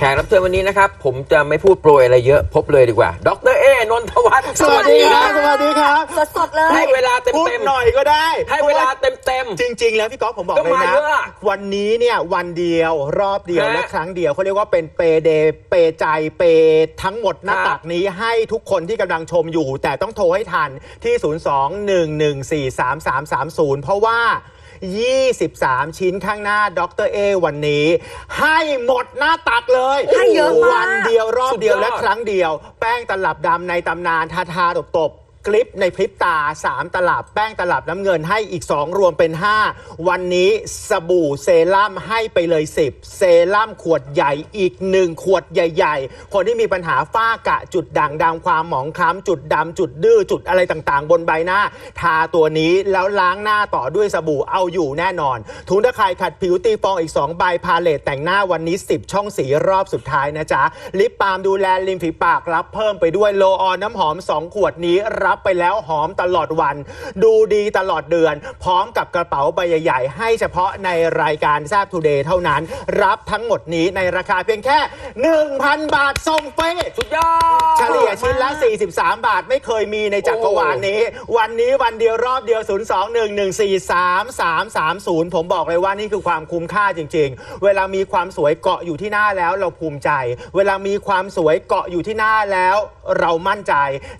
แขกรับเชิญวันนี้นะครับ ผมจะไม่พูดโปรยอะไรเยอะ พบเลยดีกว่า ดรเอนนทวัฒน์สวัสดีครับ สวัสดีครับสดๆ เลยให้เวลาเต็มพูดเต็มหน่อยก็ได้ให้เวลาเต็มเต็ม จริง ๆ แล้วพี่ก๊อฟผมบอกก็เลยมานะ เยอะวันนี้เนี่ยวันเดียวรอบเดียวฮะและครั้งเดียวเขาเรียกว่าเป็นเปเดเปใจเปทั้งหมดหน้าครับตักนี้ให้ทุกคนที่กำลังชมอยู่ แต่ต้องโทรให้ทันที่ 02-114-3330 เพราะว่า 23 ชิ้นข้างหน้าดรเอวันนี้ ให้หมดหน้าตักเลยให้เยอะมาก วันเดียวรอบเดียวสุดยอดและครั้งเดียว แป้งตลับดำในตำนานทาทาตบตบๆ คลิปในพริบตา 3 ตลับ แป้งตลับน้ำเงินให้อีก 2 รวมเป็น 5 วันนี้สบู่เซรั่มให้ไปเลย 10 เซรั่มขวดใหญ่อีก 1 ขวดใหญ่ๆ คนที่มีปัญหาฝ้ากระจุดด่างดำความหมองคล้ำจุดดำจุดดื้อจุดอะไรต่างๆ บนใบหน้า ทาตัวนี้แล้วล้างหน้าต่อด้วยสบู่เอาอยู่แน่นอนถุงตะข่ายขัดผิวตีฟองอีก 2 ใบพาเลตแต่งหน้าวันนี้ 10 ช่องสีรอบสุดท้ายนะจ๊ะลิปบาล์มดูแลริมฝีปากรับเพิ่มไปด้วยโลออนน้ำหอม 2 ขวดนี้รับไปแล้วหอมตลอดวัน ดูดีตลอดเดือน พร้อมกับกระเป๋าใบใหญ่ๆ ให้เฉพาะในรายการแซบทูเดย์เท่านั้น รับทั้งหมดนี้ในราคาเพียงแค่ 1,000 บาทส่งฟรีสุดยอดเฉลี่ยชิ้นละ 43 บาทไม่เคยมีในจักรวาลนี้ วันนี้วันเดียวรอบเดียว 02-114-3330 ผมบอกเลยว่านี่คือความคุ้มค่าจริง ๆ เวลามีความสวยเกาะอยู่ที่หน้าแล้วเราภูมิใจ เวลามีความสวยเกาะอยู่ที่หน้าแล้ว เรามั่นใจ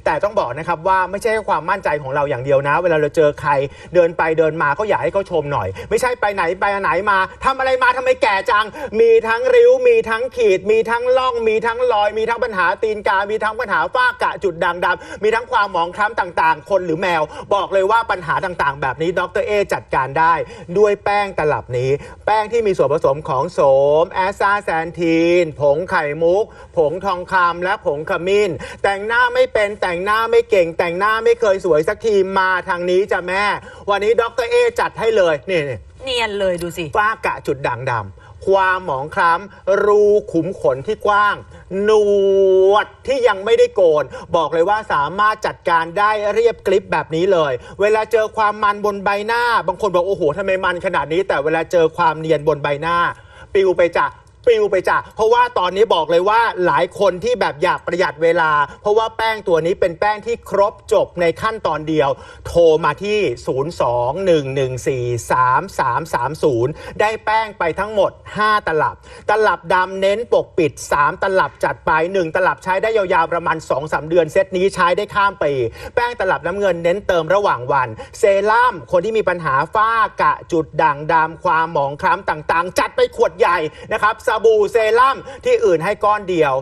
แต่ต้องบอกนะครับว่าไม่ใช่แค่ความมั่นใจของเราอย่างเดียวนะ เวลาเราเจอใครเดินไปเดินมาก็อยากให้เขาชมหน่อย ไม่ใช่ไปไหนไปไหนมาทำอะไรมาทำไมแก่จัง มีทั้งริ้ว มีทั้งขีด มีทั้งล่อง มีทั้งรอย มีทั้งปัญหาตีนกา มีทั้งปัญหาฝ้ากระจุดด่างดำมีทั้งความหมองคล้ำต่างๆ คนหรือแมว บอกเลยว่าปัญหาต่างๆ แบบนี้ดรเอจัดการได้ ด้วยแป้งตลับนี้ แป้งที่มีส่วนผสมของโสมแอสซาแซนทีน ผงไข่มุก ผงทองคำและผงขมิ้น แต่งหน้าไม่เป็นแต่งหน้าไม่เก่งแต่งหน้าไม่เคยสวยสักทีมาทางนี้จ้ะแม่ วันนี้ดรเอจัดให้เลยนี่นี่เนียนเลยดูสิ ฝ้ากระจุดด่างดำความหมองคล้ำรูขุมขนที่กว้าง หนวดที่ยังไม่ได้โกน บอกเลยว่าสามารถจัดการได้เรียบกริบแบบนี้เลย เวลาเจอความมันบนใบหน้า บางคนบอกโอ้โหทำไมมันขนาดนี้ แต่เวลาเจอความเนียนบนใบหน้า ปิวไปจ้ะ ปิวไปจ้ะเพราะว่าตอนนี้บอกเลยว่าหลายคนที่แบบอยากประหยัดเวลา เพราะว่าแป้งตัวนี้เป็นแป้งที่ครบจบในขั้นตอนเดียว โทรมาที่ 02-114-3330 ได้แป้งไปทั้งหมด 5 ตลับ ตลับดำเน้นปกปิด 3 ตลับจัดไป 1 ตลับใช้ได้ยาวๆ ประมาณ 2-3 เดือน เซตนี้ใช้ได้ข้ามปี แป้งตลับน้ำเงินเน้นเติมระหว่างวัน เซรั่มคนที่มีปัญหาฝ้ากระจุดด่างดำความหมองคล้ำต่างๆ จัดไปขวดใหญ่นะครับสบู่เซรั่มที่อื่นให้ก้อนเดียว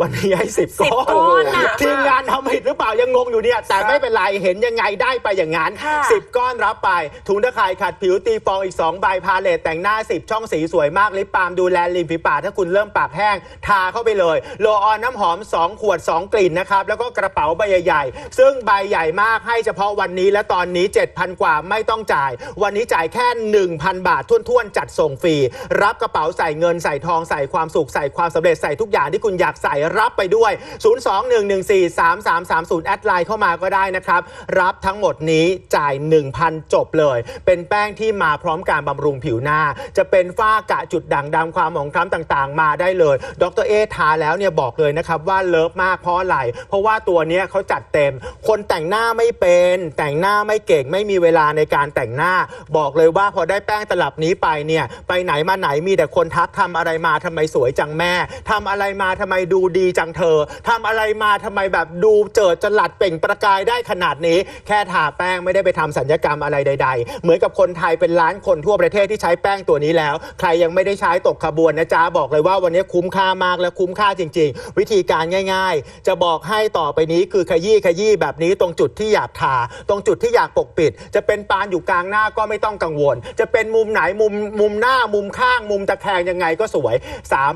วันนี้ให้สิบก้อน10ก้อนน่ะทีมงานทำผิดหรือเปล่ายังงงอยู่เนี่ย แต่ไม่เป็นไร เห็นยังไงได้ไปอย่างนั้นค่ะ10ก้อนรับไป ถุงตะข่ายขัดผิวตีฟองอีก 2 ใบพาเลตแต่งหน้า 10 ช่องสีสวยมาก ลิปบาล์มดูแลริมฝีปากถ้าคุณเริ่มปากแห้ง ทาเข้าไปเลย โลออนน้ำหอม 2 ขวด 2 กลิ่นนะครับ แล้วก็กระเป๋าใบใหญ่ๆ ซึ่งใบใหญ่มากให้เฉพาะวันนี้และตอนนี้ 7,000 กว่าไม่ต้องจ่าย วันนี้จ่ายแค่ 1,000 บาทท้วนๆ จัดส่งฟรีรับกระเป๋าใส่เงินใส่ทองใส่ความสุขใส่ความสำเร็จใส่ทุกอย่างที่คุณอยากใส่รับไปด้วย 02-114-3330 แอดไลน์เข้ามาก็ได้นะครับ รับทั้งหมดนี้จ่าย 1,000 จบเลย เป็นแป้งที่มาพร้อมการบำรุงผิวหน้า จะเป็นฝ้ากระจุดด่างดำความหมองคล้ำต่างๆ มาได้เลย ดรเอทาแล้วเนี่ยบอกเลยนะครับว่าเลิฟมากเพราะอะไร เพราะว่าตัวเนี้ยเขาจัดเต็ม คนแต่งหน้าไม่เป็น แต่งหน้าไม่เก่งไม่มีเวลาในการแต่งหน้า บอกเลยว่าพอได้แป้งตลับนี้ไปเนี่ยไปไหนมาไหนมีแต่คนทักทำอะไรมาทำไมสวยจังแม่ทำอะไรมาทำไมดูดีจังเธอทำอะไรมาทำไมแบบดูเจิดจรัสเปล่งประกายได้ขนาดนี้ แค่ทาแป้งไม่ได้ไปทำสัญญกรรมอะไรใด ๆ เหมือนกับคนไทยเป็นล้านคนทั่วประเทศที่ใช้แป้งตัวนี้แล้ว ใครยังไม่ได้ใช้ตกขบวนนะจ๊ะบอกเลยว่าวันนี้คุ้มค่ามากและคุ้มค่าจริง ๆ วิธีการง่าย ๆ จะบอกให้ต่อไปนี้คือขยี้ขยี้แบบนี้ตรงจุดที่อยากทา ตรงจุดที่อยากปกปิด จะเป็นปานอยู่กลางหน้าก็ไม่ต้องกังวล จะเป็นมุมไหนมุมมุมหน้ามุมข้าง มุมตะแคงยังไงก็สวย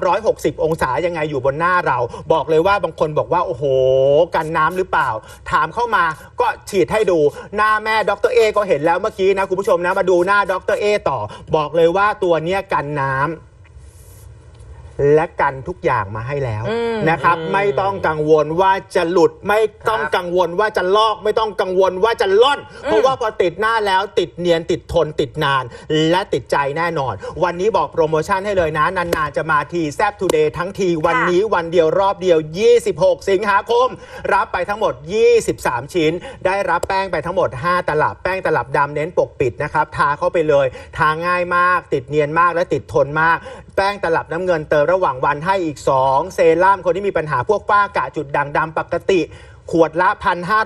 360 องศายังไงอยู่บนหน้าเราบอกเลยว่าบางคนบอกว่า โอ้โห กันน้ำหรือเปล่า ถามเข้ามาก็ฉีดให้ดู หน้าแม่ดรเอก็เห็นแล้วเมื่อกี้นะคุณผู้ชมนะมาดูหน้าดรเอต่อ บอกเลยว่าตัวเนี้ยกันน้ำ และกันทุกอย่างมาให้แล้วอืม นะครับ ไม่ต้องกังวลว่าจะหลุดไม่ต้องครับกังวลว่าจะลอกไม่ต้องกังวลว่าจะล่อน เพราะว่าพอติดหน้าแล้วติดเนียนติดทนติดนาน และติดใจแน่นอน วันนี้บอกโปรโมชั่นให้เลยนะ นาน ๆ จะมาทีแซบทูเดย์ทั้งทีวันนี้วันเดียวรอบเดียว 26 สิงหาคม รับไปทั้งหมด 23 ชิ้น ได้รับแป้งไปทั้งหมด 5 ตลับแป้งตลับดำเน้นปกปิดนะครับทาเข้าไปเลย ทาง่ายมาก ติดเนียนมากและติดทนมาก แป้งตลับน้ำเงินเติมระหว่างวันให้อีก 2 เซรั่มคนที่มีปัญหาพวกฝ้ากระจุดด่างดำปกติ ขวดละ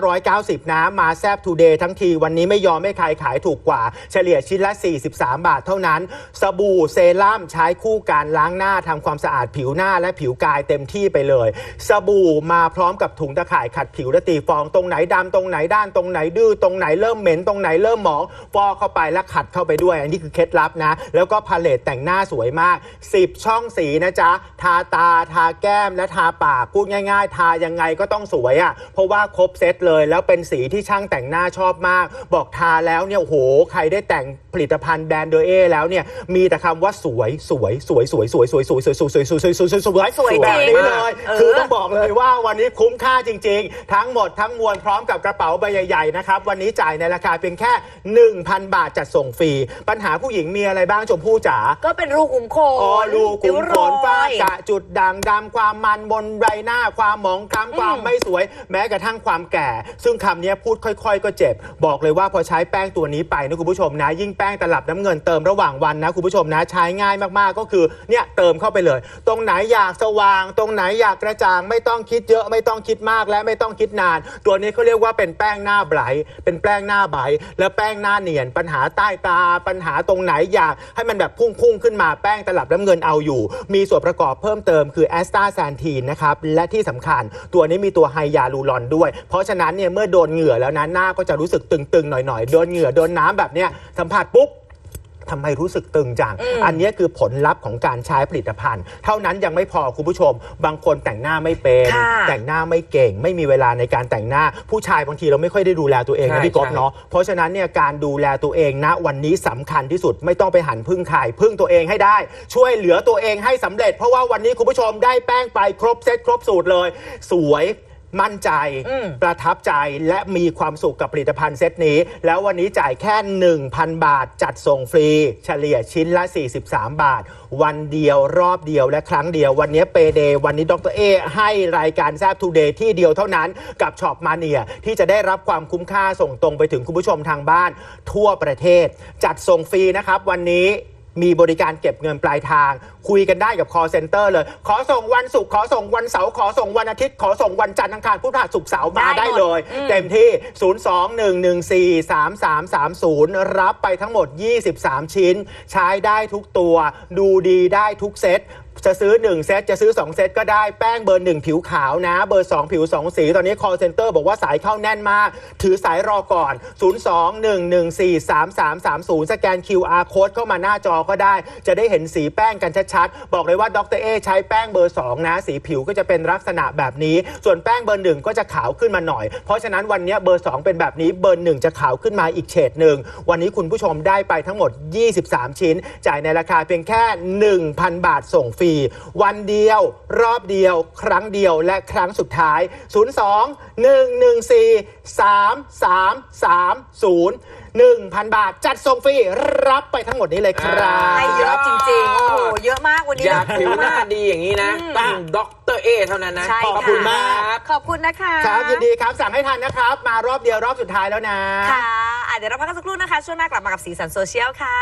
1,590นะมาแซบทูเดย์ทั้งที วันนี้ไม่ยอมให้ใครขายถูกกว่า เฉลี่ยชิ้นละ 43 บาทเท่านั้น สบู่เซรั่มใช้คู่การล้างหน้าทำความสะอาดผิวหน้าและผิวกายเต็มที่ไปเลย สบู่มาพร้อมกับถุงตะข่ายขัดผิวและตีฟองตรงไหนดำตรงไหนด้านตรงไหนดื้อตรงไหนเริ่มเหม็นตรงไหนเริ่มหมองฟอกเข้าไปแล้วขัดเข้าไปด้วย อันนี้คือเคล็ดลับนะ แล้วก็พาเลตแต่งหน้าสวยมาก 10 ช่องสีนะจ๊ะทาตาทาแก้มและทาปากพูดง่าย ๆ ทายังไงก็ต้องสวยอะ่ะเพราะว่าครบเซตเลย แล้วเป็นสีที่ช่างแต่งหน้าชอบมาก บอกทาแล้วเนี่ยโอ้โห ใครได้แต่งผลิตภัณฑ์แบรนด์เดอเอแล้วเนี่ยมีแต่คำว่าสวยสวยสวยสวยสวยสวยสวยสวยสวยสวยสวยสวยสวยสวยสวยสวยจริงแบบนี้เลยเออคือต้องบอกเลยว่าวันนี้คุ้มค่าจริง ๆ ทั้งหมดทั้งมวลพร้อมกับกระเป๋าใบใหญ่ๆนะครับวันนี้จ่ายในราคาเพียงแค่ 1,000 บาทจัดส่งฟรี ปัญหาผู้หญิงมีอะไรบ้างชมพู่จ๋าก็เป็นรูขุมขนอ๋อรูขุมขนฝ้าริ้วรอยกระจุดด่างดำความมันบนใบหน้าความหมองคล้ำความอืมไม่สวยแม้กระทั่งความแก่ ซึ่งคำนี้พูดค่อยๆ ก็เจ็บ บอกเลยว่าพอใช้แป้งตัวนี้ไปนะคุณผู้ชมนะ ยิ่งแป้งตลับน้ำเงินเติมระหว่างวันนะคุณผู้ชมนะใช้ง่ายมากๆก็คือเนี่ยเติมเข้าไปเลย ตรงไหนอยากสว่าง ตรงไหนอยากกระจ่างไม่ต้องคิดเยอะไม่ต้องคิดมากและไม่ต้องคิดนาน ตัวนี้เขาเรียกว่าเป็นแป้งหน้าไบรท์เป็นแป้งหน้าไบรท์และแป้งหน้าเนียน ปัญหาใต้ตา ปัญหาตรงไหนอยากให้มันแบบพุ่งๆขึ้นมาแป้งตลับน้ำเงินเอาอยู่ มีส่วนประกอบเพิ่มเติมคือแอสตาแซนทีนนะครับและที่สำคัญ ตัวนี้มีตัวไฮยาลูรอนด้วย เพราะฉะนั้นเนี่ยเมื่อโดนเหงื่อแล้วนะหน้าก็จะรู้สึกตึงๆหน่อยๆโดนเหงื่อโดนน้ำแบบเนี้ยสัมผัสปุ๊บทำไมรู้สึกตึงจังอืมอันนี้คือผลลัพธ์ของการใช้ผลิตภัณฑ์ เท่านั้นยังไม่พอคุณผู้ชม บางคนแต่งหน้าไม่เป็น ค่ะแต่งหน้าไม่เก่ง ไม่มีเวลาในการแต่งหน้า ผู้ชายบางทีเราไม่ค่อยได้ดูแลตัวเองใช่นะพี่ก๊อฟใช่ เนาะ เพราะฉะนั้นเนี่ยการดูแลตัวเองณวันนี้สำคัญที่สุดไม่ต้องไปหันพึ่งใครพึ่งตัวเองให้ได้ ช่วยเหลือตัวเองให้สำเร็จ เพราะว่าวันนี้คุณผู้ชมได้แป้งไปครบเซตครบสูตรเลย สวย มั่นใจอืมประทับใจและมีความสุขกับผลิตภัณฑ์เซตนี้ แล้ววันนี้จ่ายแค่ 1,000 บาท จัดส่งฟรี เฉลี่ยชิ้นละ 43 บาท วันเดียวรอบเดียวและครั้งเดียว วันนี้เปเดย์วันนี้ดรเอให้รายการแซบทูเดย์ที่เดียวเท่านั้นกับช็อปมาเนียที่จะได้รับความคุ้มค่าส่งตรงไปถึงคุณผู้ชมทางบ้าน ทั่วประเทศ จัดส่งฟรีนะครับ วันนี้ มีบริการเก็บเงินปลายทาง คุยกันได้กับ call center เลย ขอส่งวันศุกร์ขอส่งวันเสาร์ขอส่งวันอาทิตย์ ขอส่งวันจันทร์อังคารพุธพฤหัสศุกร์เสาร์มาได้ได้หมดเลย อืม เต็มที่ 02-114-3330 รับไปทั้งหมด 23 ชิ้น ใช้ได้ทุกตัว ดูดีได้ทุกเซต จะซื้อ 1 เซต จะซื้อ 2 เซตก็ได้แป้งเบอร์ 1 ผิวขาวนะ เบอร์ 2 ผิว 2 สี ตอนนี้ call center บอกว่าสายเข้าแน่นมาก ถือสายรอก่อน 02-114-3330 สแกน QR code เข้ามาหน้าจอก็ได้ จะได้เห็นสีแป้งกันชัดๆ บอกเลยว่าดรเอใช้แป้งเบอร์ 2 นะ สีผิวก็จะเป็นลักษณะแบบนี้ ส่วนแป้งเบอร์ 1 ก็จะขาวขึ้นมาหน่อย เพราะฉะนั้นวันนี้เบอร์ 2 เป็นแบบนี้เบอร์ 1 จะขาวขึ้นมาอีกเฉดหนึ่งวันนี้คุณผู้ชมได้ไปทั้งหมด 23 ชิ้น จ่ายในราคาเพียงแค่ 1,000 บาทส่งฟรีวันเดียว รอบเดียว ครั้งเดียวและครั้งสุดท้าย 02 114 3330 1,000 บาท จัดส่งฟรี รับไปทั้งหมดนี้เลยครับ ให้เยอะจริงๆ โอ้โห เยอะมากวันนี้อยากผิวหน้าเยอะมดีอย่างนี้นะอืมต้องด็อกเตอร์เอเท่านั้นนะ ใช่ขอบคุณมากครับขอบคุณนะคะครับยินดีครับ สั่งให้ทันนะครับ มารอบเดียวรอบสุดท้ายแล้วนะ ค่ะอะเดี๋ยวเราพักกันสักครู่นะคะ ช่วงหน้ากลับมากับสีสันโซเชียลค่ะ